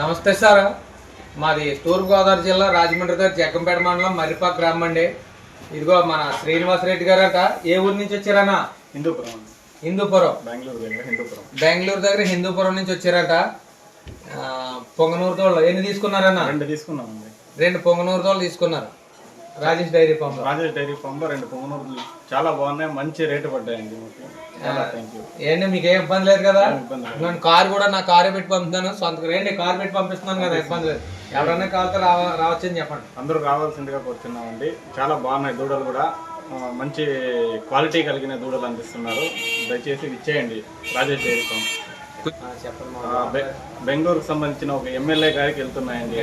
నమస్తే సార్. మాది తూర్పుగోదావరి జిల్లా రాజమండ్రి దగ్గర జగ్గంపేట మండలం మర్రిపాక్ గ్రామం అండి. ఇదిగో మన శ్రీనివాస్ రెడ్డి గారట. ఏ ఊరు నుంచి వచ్చారన్నా? హిందూపురం. హిందూపురం. బెంగళూరు దగ్గర హిందూపురం. బెంగళూరు దగ్గర హిందూపురం నుంచి వచ్చారట. పొంగనూరు తోళ్ళు ఎన్ని తీసుకున్నారన్నా? రెండు తీసుకున్నామండి. రెండు పొంగనూరు తోళ్ళు తీసుకున్నారు. Rajesh dairy pump Rajesh dairy pump రెండు పొంగనూరు చాలా బాగున్నాయి మంచి రేటు పడ్డాయండి ఏంటి మీకు ఏం ఇబ్బంది లేదు కదా. నేను కారు కూడా నా కారు పెట్టి పంపుతాను సొంత రండి కారు పెట్టి పంపిస్తున్నాను కదా ఇబ్బంది లేదు. ఎవరైనా కావాలితే రావ రావచ్చని చెప్పండి. అందరూ రావాల్సిందిగా కోరుతున్నామండి చాలా బాగున్నాయి దూడలు కూడా. మంచి క్వాలిటీ కలిగిన దూడలు అందిస్తున్నారు. దయచేసి ఇచ్చేయండి రాజేష్ డైరీ పంప్ ఆ, చెప్పండి ఆ, మా బె- బెంగళూరుకు సంబంధించిన ఒక ఎమ్మెల్యే గారికి వెళ్తున్నాయండి?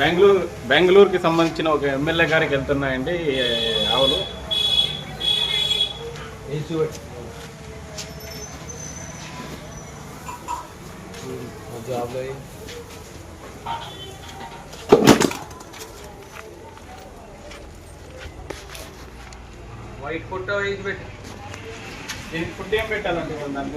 బెంగళూరు బెంగళూరుకి సంబంధించిన ఒక ఎమ్మెల్యే గారికి వెళ్తున్నాయండి ఆవులు. జాబ్లో వైట్ ఫోటో వేసి పెట్టి. దీనికి ఫుడ్ ఏం పెట్టాలండి? దానికి